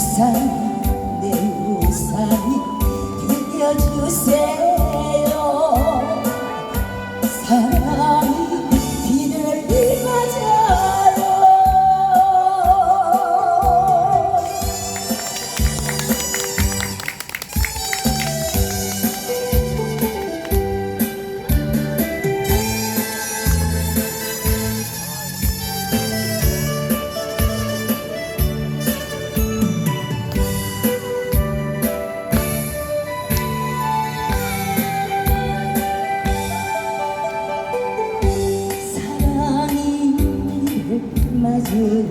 우산 내 우산이 되어주세요.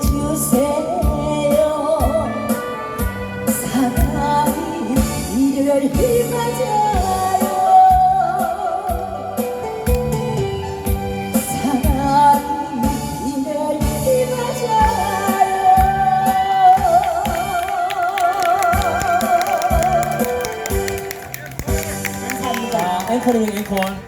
주세요. 사랑이 이별을 맞아요. 사랑이 이별을 맞아요. 감사합니다. 앵콜은 앵콜